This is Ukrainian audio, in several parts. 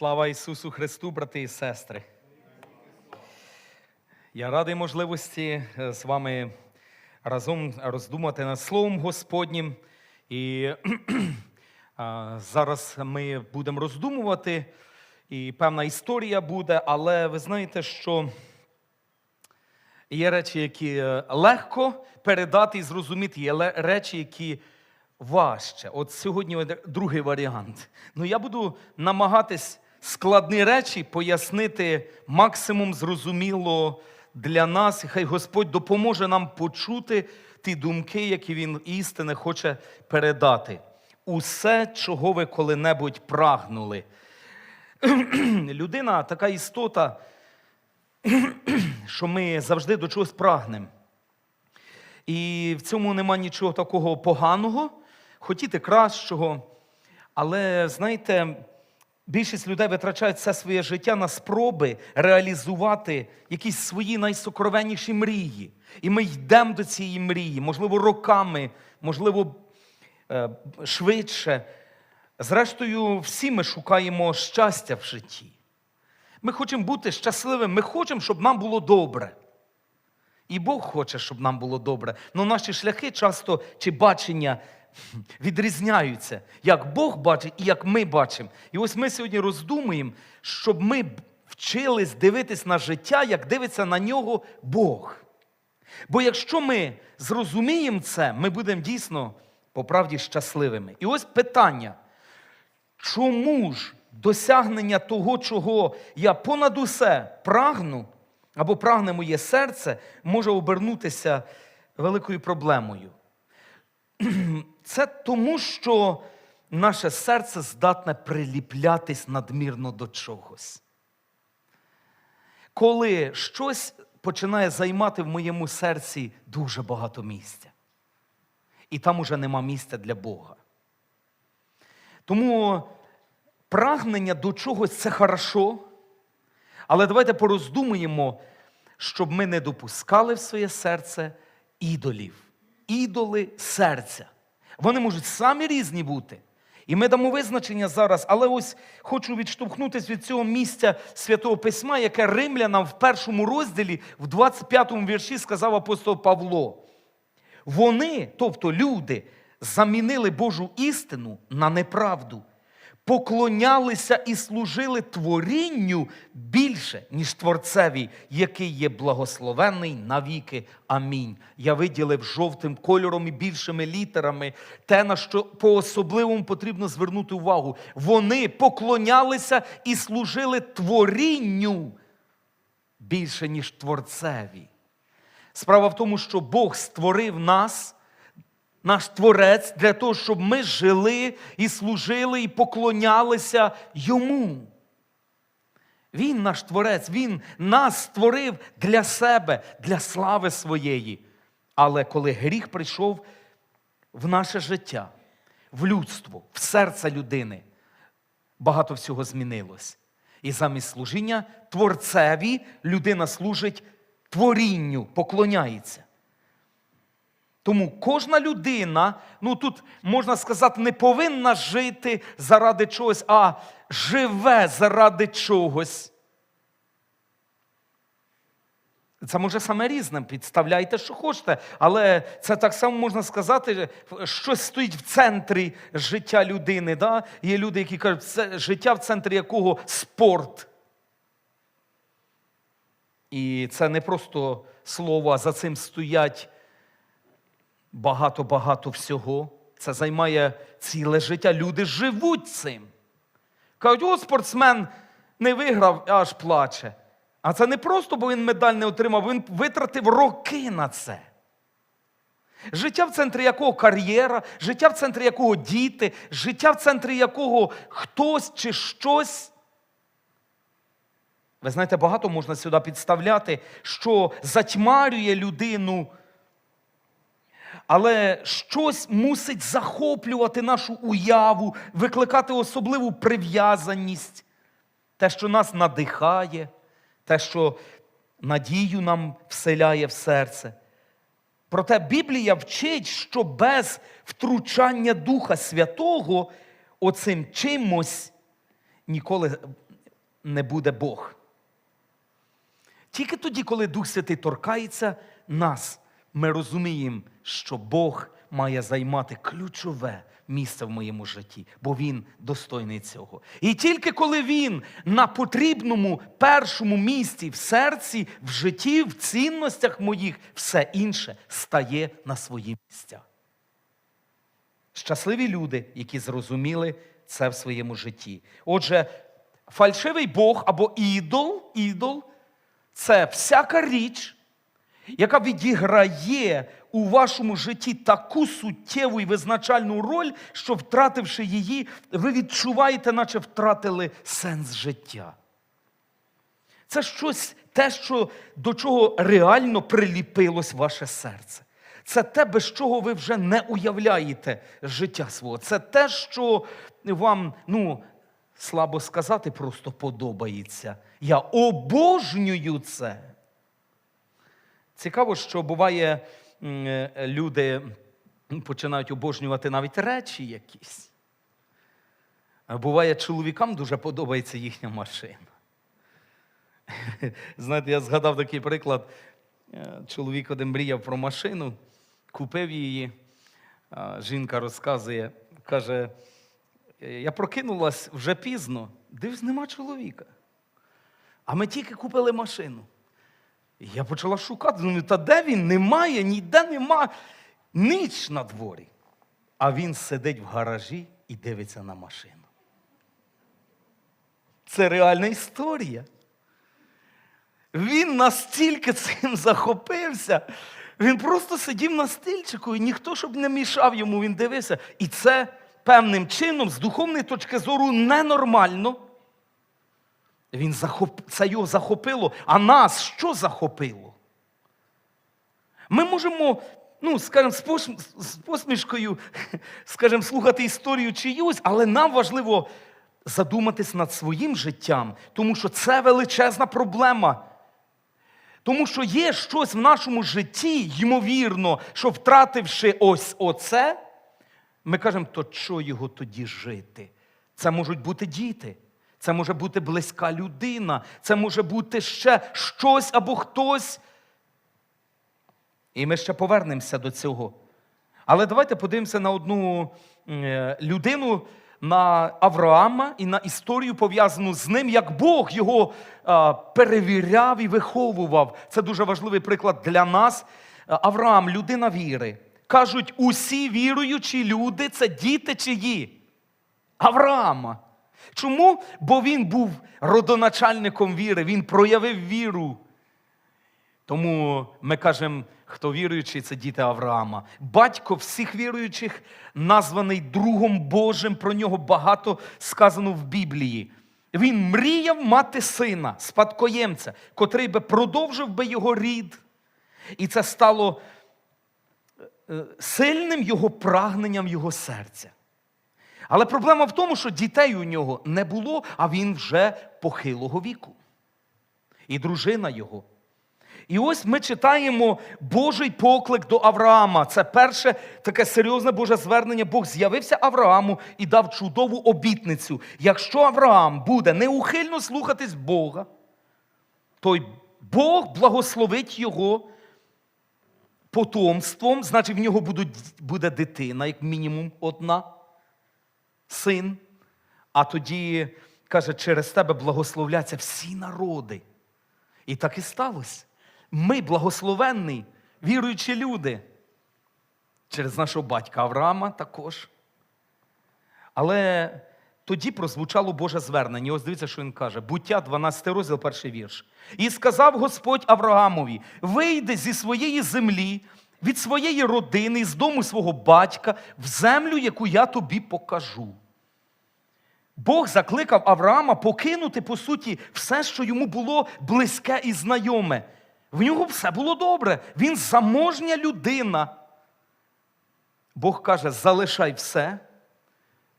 Слава Ісусу Христу, брати і сестри. Я радий можливості е, з вами разом роздумати над Словом Господнім. І зараз ми будемо роздумувати, і певна історія буде, але ви знаєте, що є речі, які е, легко передати і зрозуміти, є речі, які важче. От сьогодні другий варіант. Ну, я буду намагатись складні речі пояснити максимум зрозуміло для нас. І хай Господь допоможе нам почути ті думки, які Він істини хоче передати. Усе, чого ви коли-небудь прагнули. Людина така істота, що ми завжди до чогось прагнемо. І в цьому нема нічого такого поганого, хотіти кращого. Але знаєте, більшість людей витрачають все своє життя на спроби реалізувати якісь свої найсокровенніші мрії. І ми йдемо до цієї мрії, можливо, роками, можливо, е, швидше. Зрештою, всі ми шукаємо щастя в житті. Ми хочемо бути щасливими, ми хочемо, щоб нам було добре. І Бог хоче, щоб нам було добре. Але наші шляхи часто чи бачення відрізняються, як Бог бачить і як ми бачимо. І ось ми сьогодні роздумуємо, щоб ми вчились дивитись на життя, як дивиться на нього Бог. Бо якщо ми зрозуміємо це, ми будемо дійсно по правді щасливими. І ось питання. Чому ж досягнення того, чого я понад усе прагну, або прагне моє серце, може обернутися великою проблемою? Це тому, що наше серце здатне приліплятись надмірно до чогось. Коли щось починає займати в моєму серці дуже багато місця, і там уже нема місця для Бога. Тому прагнення до чогось це хорошо, але давайте пороздумуємо, щоб ми не допускали в своє серце ідолів. Ідоли серця. Вони можуть самі різні бути. І ми дамо визначення зараз, але ось хочу відштовхнутися від цього місця святого письма, яке римлянам в першому розділі, в 25 му вірші сказав апостол Павло. Вони, тобто люди, замінили Божу істину на неправду, поклонялися і служили творінню більше, ніж Творцеві, який є благословенний навіки. Амінь. Я виділив жовтим кольором і більшими літерами те, на що по-особливому потрібно звернути увагу. Вони поклонялися і служили творінню більше, ніж Творцеві. Справа в тому, що Бог створив нас, наш Творець, для того, щоб ми жили і служили, і поклонялися Йому. Він наш Творець, Він нас створив для себе, для слави своєї. Але коли гріх прийшов в наше життя, в людство, в серце людини, багато всього змінилось. І замість служіння Творцеві людина служить творінню, поклоняється. Тому кожна людина, ну тут можна сказати, не повинна жити заради чогось, а живе заради чогось. Це може саме різним, підставляйте, що хочете, але це так само можна сказати, щось стоїть в центрі життя людини. Да? Є люди, які кажуть, це життя в центрі якого спорт. І це не просто слово, за цим стоять багато-багато всього. Це займає ціле життя. Люди живуть цим. Кажуть, о, спортсмен не виграв, аж плаче. А це не просто, бо він медаль не отримав, він витратив роки на це. Життя, в центрі якого кар'єра, життя, в центрі якого діти, життя, в центрі якого хтось чи щось. Ви знаєте, багато можна сюди підставляти, що затьмарює людину. Але щось мусить захоплювати нашу уяву, викликати особливу прив'язаність, те, що нас надихає, те, що надію нам вселяє в серце. Проте Біблія вчить, що без втручання Духа Святого оцим чимось ніколи не буде Бог. Тільки тоді, коли Дух Святий торкається нас, ми розуміємо, що Бог має займати ключове місце в моєму житті, бо Він достойний цього. І тільки коли Він на потрібному першому місці в серці, в житті, в цінностях моїх, все інше стає на свої місця. Щасливі люди, які зрозуміли це в своєму житті. Отже, фальшивий Бог або ідол, ідол це всяка річ, яка відіграє у вашому житті таку суттєву і визначальну роль, що, втративши її, ви відчуваєте, наче втратили сенс життя. Це щось те, що, до чого реально приліпилось ваше серце. Це те, без чого ви вже не уявляєте життя свого. Це те, що вам, ну, слабо сказати, просто подобається. Я обожнюю це. Цікаво, що буває, е, люди починають обожнювати навіть речі якісь. Буває, чоловікам дуже подобається їхня машина. Знаєте, я згадав такий приклад. Е, Чоловік один мріяв про машину, купив її. Жінка розказує, каже: «Е, я прокинулась вже пізно, дивись, нема чоловіка. А ми тільки купили машину. Я почала шукати. Думаю, та де він? Немає, ніде нема. Ніч на дворі. А він сидить в гаражі і дивиться на машину. Це реальна історія. Він настільки цим захопився, він просто сидів на стільчику, і ніхто, щоб не мішав йому, він дивився. І це певним чином, з духовної точки зору, ненормально. Він захоп... Це його захопило. А нас що захопило? Ми можемо, ну, скажімо, з, пош... з посмішкою, скажімо, слухати історію чиюсь, але нам важливо задуматись над своїм життям, тому що це величезна проблема. Тому що є щось в нашому житті, ймовірно, що втративши ось оце, ми кажемо, то що його тоді жити? Це можуть бути діти, це може бути близька людина, це може бути ще щось або хтось. І ми ще повернемося до цього. Але давайте подивимося на одну е, людину, на Авраама і на історію пов'язану з ним, як Бог його перевіряв і виховував. Це дуже важливий приклад для нас. Е, Авраам, людина віри. Кажуть, усі віруючі люди це діти чиї? Авраама. Чому? Бо він був родоначальником віри, він проявив віру. Тому ми кажемо, хто віруючий, це діти Авраама. Батько всіх віруючих, названий Другом Божим, про нього багато сказано в Біблії. Він мріяв мати сина, спадкоємця, котрий би продовжив би його рід. І це стало е, сильним його прагненням його серця. Але проблема в тому, що дітей у нього не було, а він вже похилого віку. І дружина його. І ось ми читаємо Божий поклик до Авраама. Це перше таке серйозне Боже звернення. Бог з'явився Аврааму і дав чудову обітницю. Якщо Авраам буде неухильно слухатись Бога, то Бог благословить його потомством, значить, в нього буде дитина, як мінімум одна, син. А тоді, каже, через тебе благословляться всі народи. І так і сталося. Ми благословенні, віруючі люди. Через нашого батька Авраама також. Але тоді прозвучало Боже звернення. Ось дивіться, що він каже. Буття, 12 розділ, перший вірш. І сказав Господь Авраамові: вийди зі своєї землі, від своєї родини, з дому свого батька, в землю, яку я тобі покажу. Бог закликав Авраама покинути, по суті, все, що йому було близьке і знайоме. В нього все було добре. Він заможня людина. Бог каже: залишай все,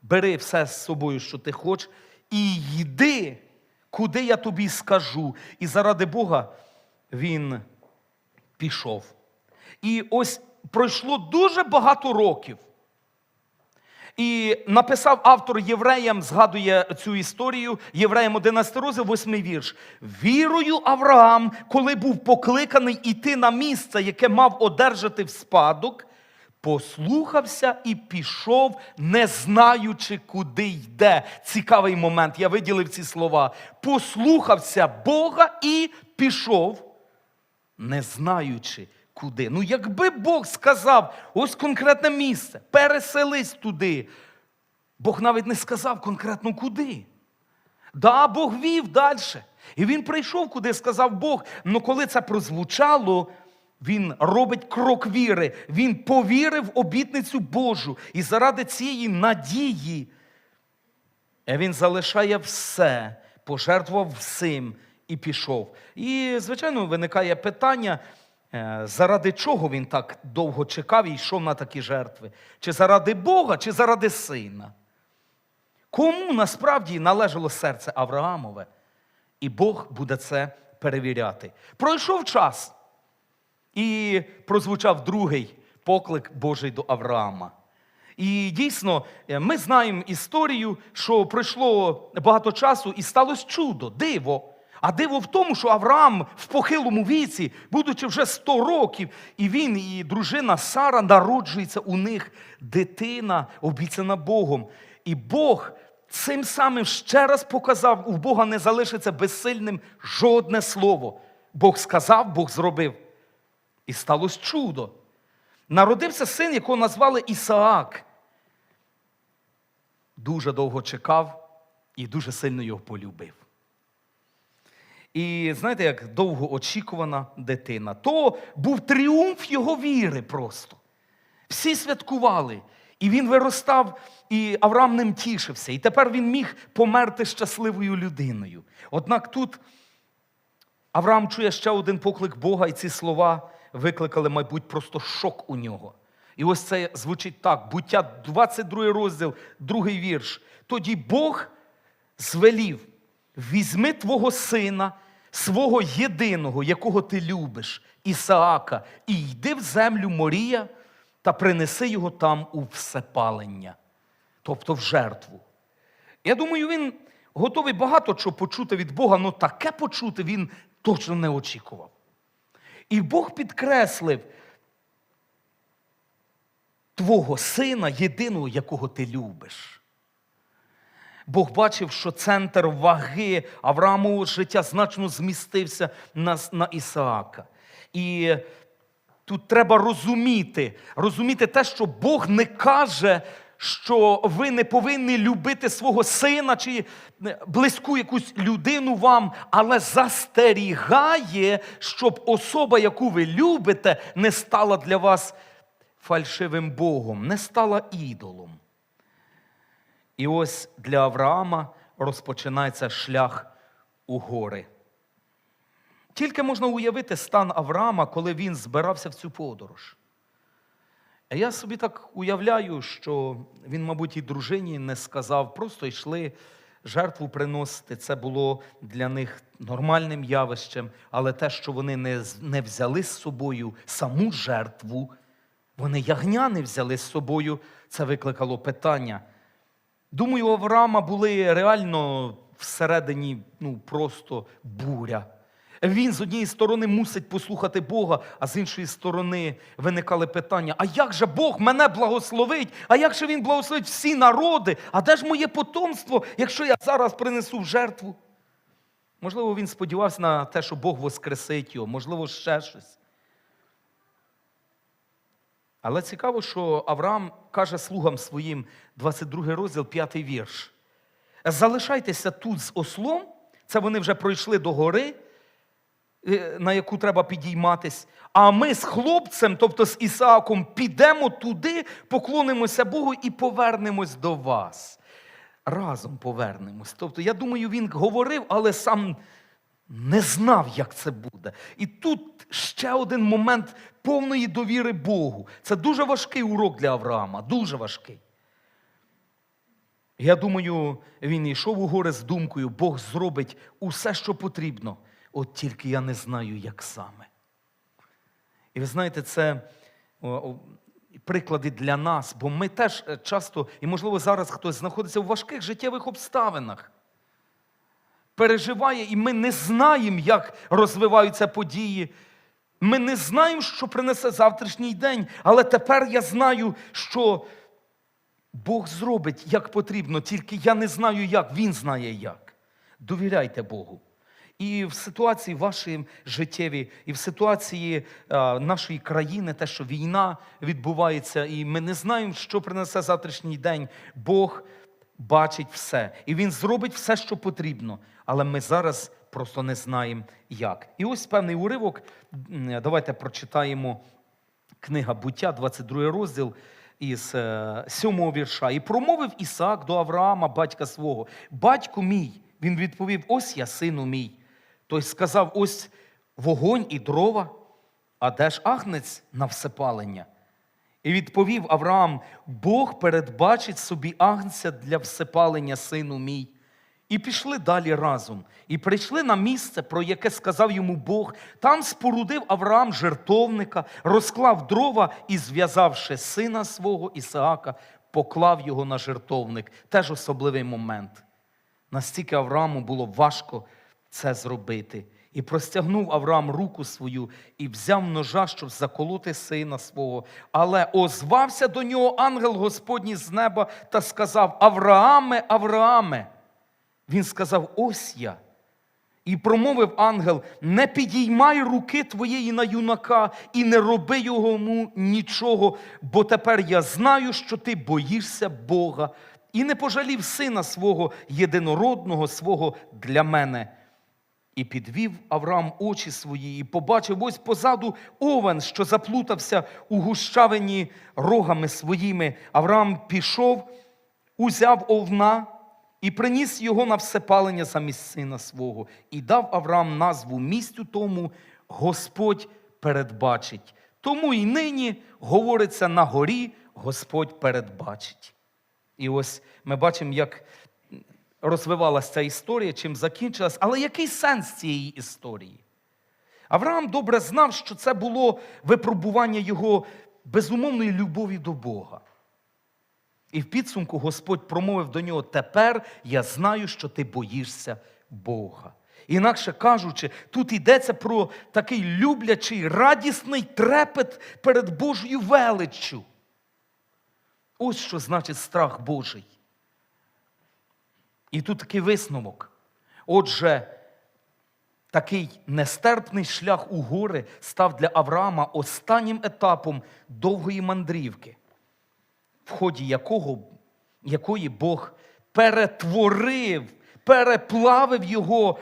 бери все з собою, що ти хочеш, і йди, куди я тобі скажу. І заради Бога він пішов. І ось пройшло дуже багато років. І написав автор євреям, згадує цю історію, євреям 11 розділ, 8 вірш. Вірою Авраам, коли був покликаний іти на місце, яке мав одержати в спадок, послухався і пішов, не знаючи, куди йде. Цікавий момент. Я виділив ці слова. Послухався Бога і пішов, не знаючи, куди. Ну, якби Бог сказав, ось конкретне місце, переселись туди. Бог навіть не сказав конкретно куди. Да, Бог вів далі. І він прийшов, куди сказав Бог. Ну коли це прозвучало, він робить крок віри. Він повірив обітницю Божу. І заради цієї надії він залишає все, пожертвував всім і пішов. І, звичайно, виникає питання, е, заради чого він так довго чекав і йшов на такі жертви? Чи заради Бога, чи заради сина? Кому насправді належало серце Авраамове? І Бог буде це перевіряти. Пройшов час, і прозвучав другий поклик Божий до Авраама. І дійсно, е, ми знаємо історію, що пройшло багато часу і сталося чудо, диво. А диво в тому, що Авраам в похилому віці, будучи вже 100 років, і він, і дружина Сара народжується у них дитина, обіцяна Богом. І Бог цим самим ще раз показав, у Бога не залишиться безсильним жодне слово. Бог сказав, Бог зробив. І сталося чудо. Народився син, якого назвали Ісаак. Дуже довго чекав і дуже сильно його полюбив. І знаєте, як довго очікувана дитина, то був тріумф його віри просто. Всі святкували, і він виростав, і Авраам ним тішився. І тепер він міг померти щасливою людиною. Однак тут Авраам чує ще один поклик Бога, і ці слова викликали, мабуть, просто шок у нього. І ось це звучить так: буття 22 розділ, другий вірш. Тоді Бог звелів: візьми твого сина, свого єдиного, якого ти любиш, Ісаака, і йди в землю Морія та принеси його там у всепалення, тобто в жертву. Я думаю, він готовий багато чого почути від Бога, але таке почути він точно не очікував. І Бог підкреслив твого сина, єдиного, якого ти любиш. Бог бачив, що центр ваги Авраамового життя значно змістився на, на Ісаака. І тут треба розуміти, розуміти те, що Бог не каже, що ви не повинні любити свого сина чи близьку якусь людину вам, але застерігає, щоб особа, яку ви любите, не стала для вас фальшивим Богом, не стала ідолом. І ось для Авраама розпочинається шлях у гори. Тільки можна уявити стан Авраама, коли він збирався в цю подорож. А я собі так уявляю, що він, мабуть, і дружині не сказав, просто йшли жертву приносити. Це було для них нормальним явищем, але те, що вони не, не взяли з собою саму жертву, вони ягня не взяли з собою, це викликало питання. Думаю, у Авраама були реально всередині ну, просто буря. Він з однієї сторони мусить послухати Бога, а з іншої сторони виникали питання: а як же Бог мене благословить? А як же Він благословить всі народи? А де ж моє потомство, якщо я зараз принесу в жертву? Можливо, він сподівався на те, що Бог воскресить його, можливо, ще щось. Але цікаво, що Авраам каже слугам своїм, 22 розділ, 5 вірш. Залишайтеся тут з ослом, це вони вже пройшли до гори, е, на яку треба підійматись. А ми з хлопцем, тобто з Ісааком, підемо туди, поклонимося Богу і повернемось до вас. Разом повернемось. Тобто, я думаю, він говорив, але сам не знав, як це буде. І тут ще один момент повної довіри Богу. Це дуже важкий урок для Авраама, дуже важкий. Я думаю, він йшов у гори з думкою, Бог зробить усе, що потрібно, от тільки я не знаю, як саме. І ви знаєте, це приклади для нас, бо ми теж е, часто, і можливо зараз хтось знаходиться в важких життєвих обставинах. Переживає, і ми не знаємо, як розвиваються події. Ми не знаємо, що принесе завтрашній день, але тепер я знаю, що Бог зробить як потрібно, тільки я не знаю, як, Він знає як. Довіряйте Богу. І в ситуації вашої життєвій, і в ситуації е, нашої країни, те, що війна відбувається, і ми не знаємо, що принесе завтрашній день. Бог бачить все. І Він зробить все, що потрібно. Але ми зараз просто не знаємо як. І ось певний уривок. Давайте прочитаємо книга Буття, 22 розділ із е, 7 вірша. І промовив Ісаак до Авраама, батька свого: Батько мій, він відповів: Ось я, сину мій. Той сказав: Ось вогонь і дрова, а де ж агнець на всепалення? І відповів Авраам: Бог передбачить собі агнця для всепалення, сину мій. І пішли далі разом, і прийшли на місце, про яке сказав йому Бог. Там спорудив Авраам жертовника, розклав дрова і, зв'язавши сина свого Ісаака, поклав його на жертовник. Теж особливий момент. Настільки Аврааму було важко це зробити. І простягнув Авраам руку свою і взяв ножа, щоб заколоти сина свого. Але озвався до нього ангел Господній з неба та сказав: Аврааме, Аврааме. Він сказав: Ось я. І промовив ангел: не підіймай руки твоєї на юнака і не роби йому нічого, бо тепер я знаю, що ти боїшся Бога, і не пожалів сина свого єдинородного свого для мене. І підвів Авраам очі свої, і побачив ось позаду овен, що заплутався у гущавині рогами своїми. Авраам пішов, узяв овна і приніс його на всепалення замість сина свого, і дав Авраам назву місцю тому Господь передбачить. Тому і нині говориться на горі Господь передбачить. І ось ми бачимо, як розвивалася ця історія, чим закінчилась. Але який сенс цієї історії? Авраам добре знав, що це було випробування його безумовної любові до Бога. І в підсумку Господь промовив до нього: Тепер я знаю, що ти боїшся Бога. Інакше кажучи, тут йдеться про такий люблячий, радісний трепет перед Божою величчю. Ось що значить страх Божий. І тут такий висновок. Отже, такий нестерпний шлях у гори став для Авраама останнім етапом довгої мандрівки, в ході якого, якої Бог перетворив, переплавив його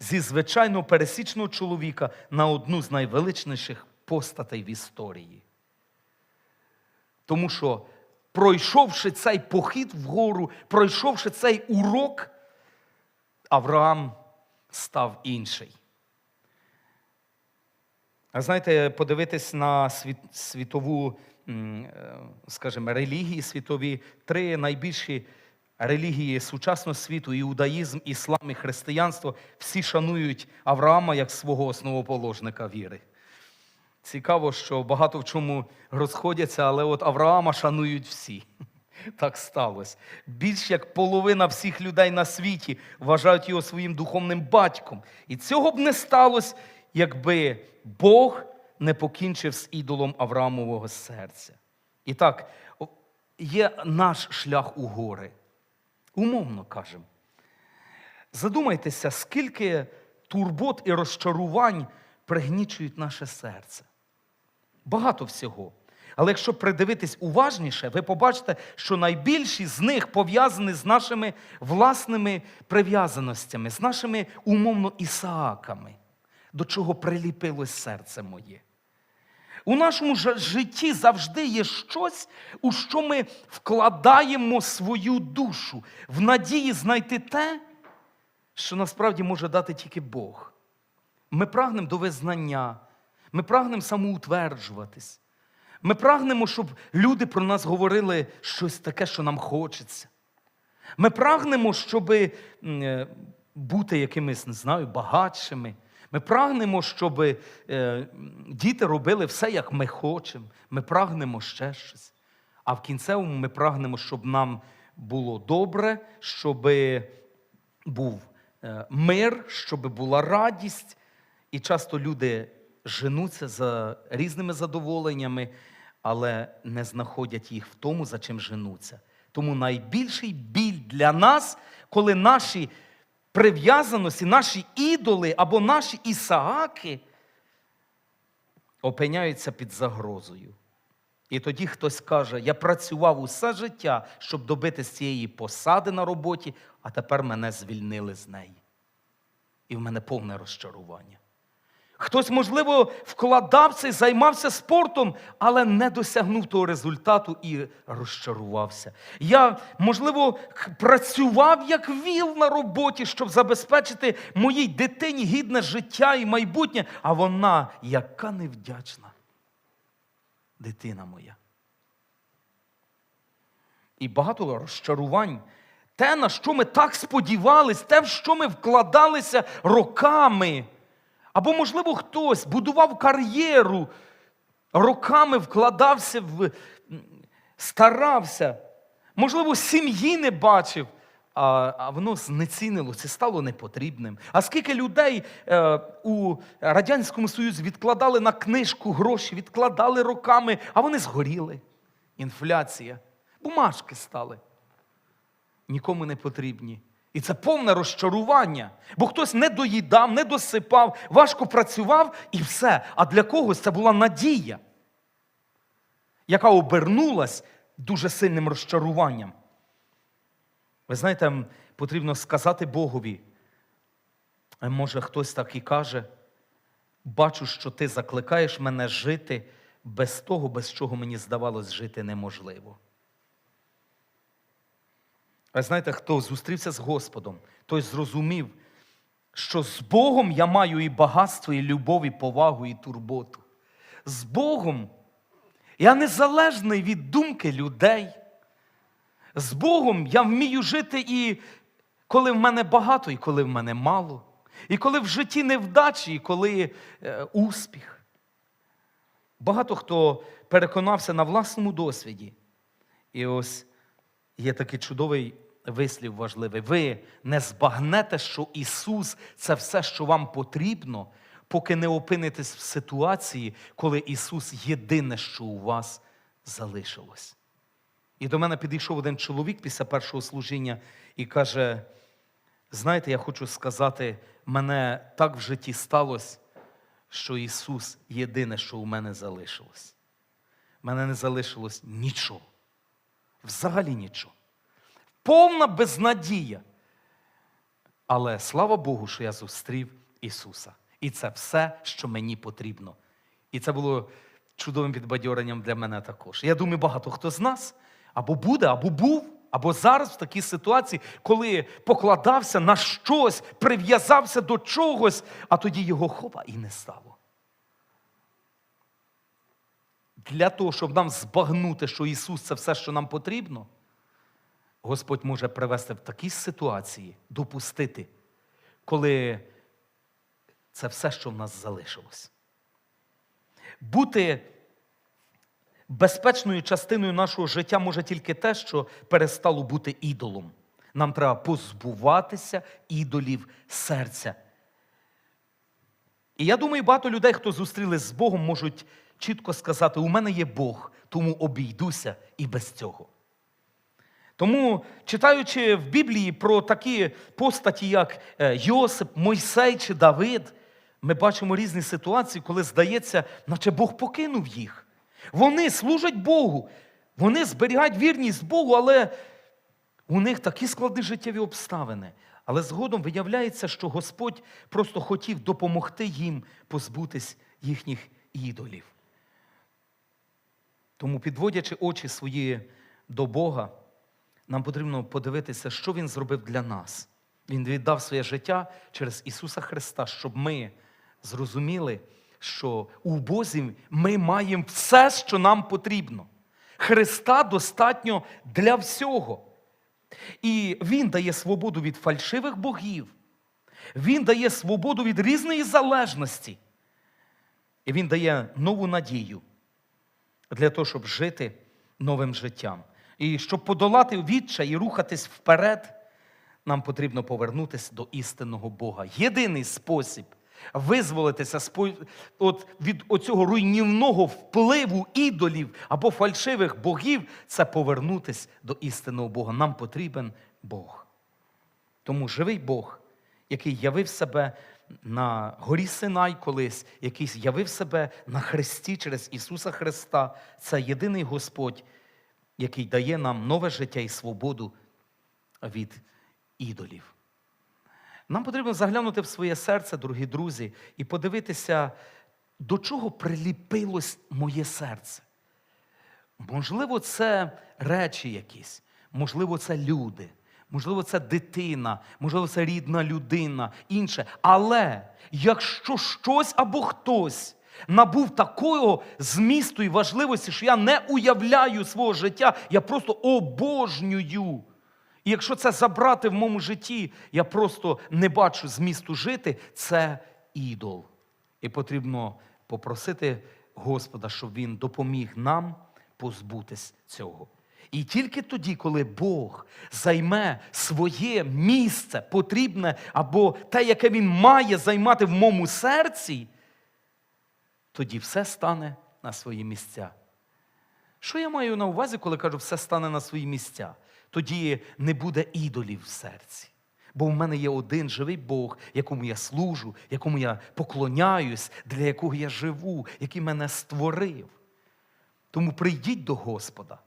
зі звичайного пересічного чоловіка на одну з найвеличніших постатей в історії. Тому що, пройшовши цей похід вгору, пройшовши цей урок, Авраам став інший. А знаєте, подивитись на світ, світову, е, скажімо, релігії світові, три найбільші релігії сучасного світу іудаїзм, іслам і християнство, всі шанують Авраама як свого основоположника віри. Цікаво, що багато в чому розходяться, але от Авраама шанують всі. Так сталося. Більш як половина всіх людей на світі вважають його своїм духовним батьком. І цього б не сталося, якби Бог не покінчив з ідолом Авраамового серця. І так, є наш шлях у гори. Умовно кажемо. Задумайтеся, скільки турбот і розчарувань пригнічують наше серце. Багато всього. Але якщо придивитись уважніше, ви побачите, що найбільші з них пов'язані з нашими власними прив'язаностями, з нашими умовно Ісааками, до чого приліпилось серце моє. У нашому житті завжди є щось, у що ми вкладаємо свою душу в надії знайти те, що насправді може дати тільки Бог. Ми прагнемо до визнання, ми прагнемо самоутверджуватись. Ми прагнемо, щоб люди про нас говорили щось таке, що нам хочеться. Ми прагнемо, щоб е, бути якимись, не знаю, багатшими. Ми прагнемо, щоб е, діти робили все, як ми хочемо. Ми прагнемо ще щось. А в кінцевому ми прагнемо, щоб нам було добре, щоб був е, мир, щоб була радість. І часто люди женуться за різними задоволеннями, але не знаходять їх в тому, за чим женуться. Тому найбільший біль для нас, коли наші прив'язаності, наші ідоли або наші ісааки опиняються під загрозою. І тоді хтось каже: я працював усе життя, щоб добитись цієї посади на роботі, а тепер мене звільнили з неї. І в мене повне розчарування. Хтось, можливо, вкладався і займався спортом, але не досягнув того результату і розчарувався. Я, можливо, працював як віл на роботі, щоб забезпечити моїй дитині гідне життя і майбутнє, а вона яка невдячна. Дитина моя. І багато розчарувань. Те, на що ми так сподівались, те, в що ми вкладалися роками. Або, можливо, хтось будував кар'єру, роками вкладався в старався. Можливо, сім'ї не бачив, а, а воно знецінилося, стало непотрібним. А скільки людей е, у Радянському Союзі відкладали на книжку гроші, відкладали роками, а вони згоріли. Інфляція. Бумажки стали нікому не потрібні. І це повне розчарування. Бо хтось не доїдав, не досипав, важко працював і все. А для когось це була надія, яка обернулась дуже сильним розчаруванням. Ви знаєте, потрібно сказати Богові. а Може, хтось так і каже: бачу, що ти закликаєш мене жити без того, без чого мені здавалось жити неможливо. А знаєте, хто зустрівся з Господом, той зрозумів, що з Богом я маю і багатство, і любов, і повагу, і турботу. З Богом я незалежний від думки людей. З Богом я вмію жити і коли в мене багато, і коли в мене мало. І коли в житті невдачі, і коли е, успіх. Багато хто переконався на власному досвіді. І ось є такий чудовий вислів важливий. Ви не збагнете, що Ісус це все, що вам потрібно, поки не опинитесь в ситуації, коли Ісус єдине, що у вас залишилось. І до мене підійшов один чоловік після першого служіння і каже: знаєте, я хочу сказати, мене так в житті сталося, що Ісус єдине, що у мене залишилось. Мене не залишилось нічого. Взагалі нічого. Повна безнадія. Але слава Богу, що я зустрів Ісуса. І це все, що мені потрібно. І це було чудовим підбадьоренням для мене також. Я думаю, багато хто з нас або буде, або був, або зараз в такій ситуації, коли покладався на щось, прив'язався до чогось, а тоді його хопа і не стало. Для того, щоб нам збагнути, що Ісус це все, що нам потрібно, Господь може привести в такі ситуації, допустити, коли це все, що в нас залишилось. Бути безпечною частиною нашого життя може тільки те, що перестало бути ідолом. Нам треба позбуватися ідолів серця. І я думаю, багато людей, хто зустрілись з Богом, можуть чітко сказати: у мене є Бог, тому обійдуся і без цього. Тому, читаючи в Біблії про такі постаті, як е, Йосип, Мойсей чи Давид, ми бачимо різні ситуації, коли здається, наче Бог покинув їх. Вони служать Богу, вони зберігають вірність Богу, але у них такі складні життєві обставини. Але згодом виявляється, що Господь просто хотів допомогти їм позбутись їхніх ідолів. Тому, підводячи очі свої до Бога, нам потрібно подивитися, що Він зробив для нас. Він віддав своє життя через Ісуса Христа, щоб ми зрозуміли, що у Бозі ми маємо все, що нам потрібно. Христа достатньо для всього. І Він дає свободу від фальшивих богів. Він дає свободу від різної залежності. І Він дає нову надію для того, щоб жити новим життям. І щоб подолати відчай і рухатись вперед, нам потрібно повернутися до істинного Бога. Єдиний спосіб визволитися від оцього руйнівного впливу ідолів або фальшивих богів це повернутися до істинного Бога. Нам потрібен Бог. Тому живий Бог, який явив себе на горі Синай колись, який явив себе на хресті через Ісуса Христа, це єдиний Господь, який дає нам нове життя і свободу від ідолів. Нам потрібно заглянути в своє серце, дорогі друзі, і подивитися, до чого приліпилось моє серце. Можливо, це речі якісь, можливо, це люди, можливо, це дитина, можливо, це рідна людина, інше. Але якщо щось або хтось набув такого змісту і важливості, що я не уявляю свого життя, я просто обожнюю. І якщо це забрати в моєму житті, я просто не бачу змісту жити, це ідол. І потрібно попросити Господа, щоб Він допоміг нам позбутись цього. І тільки тоді, коли Бог займе своє місце потрібне або те, яке Він має займати в моєму серці, тоді все стане на свої місця. Що я маю на увазі, коли кажу, все стане на свої місця? Тоді не буде ідолів в серці. Бо в мене є один живий Бог, якому я служу, якому я поклоняюсь, для якого я живу, який мене створив. Тому прийдіть до Господа.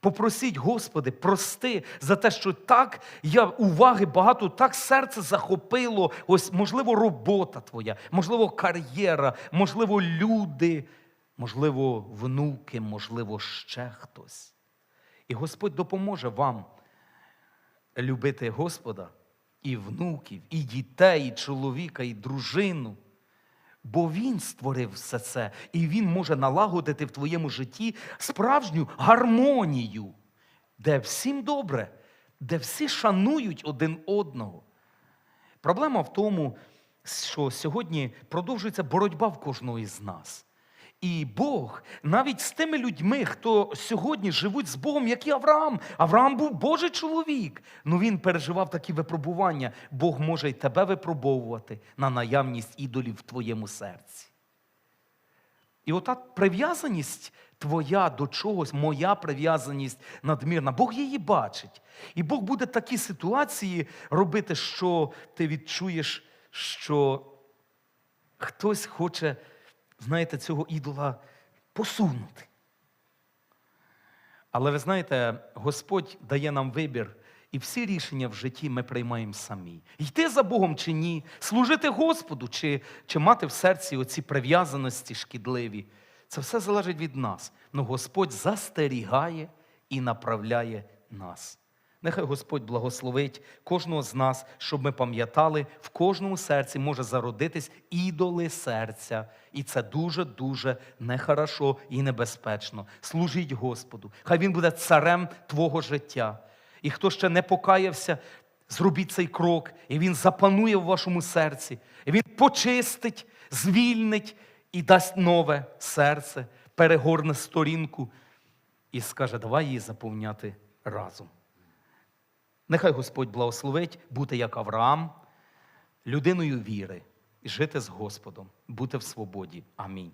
Попросіть, Господи, прости за те, що так я уваги багато, так серце захопило. Ось, можливо, робота твоя, можливо, кар'єра, можливо, люди, можливо, внуки, можливо, ще хтось. І Господь допоможе вам любити Господа і внуків, і дітей, і чоловіка, і дружину. Бо Він створив все це, і Він може налагодити в твоєму житті справжню гармонію, де всім добре, де всі шанують один одного. Проблема в тому, що сьогодні продовжується боротьба в кожного із нас. І Бог навіть з тими людьми, хто сьогодні живуть з Богом, як і Авраам. Авраам був Божий чоловік. Ну він переживав такі випробування. Бог може й тебе випробовувати на наявність ідолів в твоєму серці. І ота прив'язаність твоя до чогось, моя прив'язаність надмірна, Бог її бачить. І Бог буде такі ситуації робити, що ти відчуєш, що хтось хоче, знаєте, цього ідола посунути. Але ви знаєте, Господь дає нам вибір, і всі рішення в житті ми приймаємо самі. Йти за Богом чи ні, служити Господу, чи, чи мати в серці оці прив'язаності шкідливі. Це все залежить від нас. Ну Господь застерігає і направляє нас. Нехай Господь благословить кожного з нас, щоб ми пам'ятали, в кожному серці може зародитись ідоли серця. І це дуже-дуже нехорошо і небезпечно. Служіть Господу. Хай Він буде царем твого життя. І хто ще не покаявся, зробіть цей крок, і він запанує в вашому серці. І він почистить, звільнить і дасть нове серце, перегорне сторінку і скаже, давай її заповняти разом. Нехай Господь благословить бути як Авраам, людиною віри жити з Господом, бути в свободі. Амінь.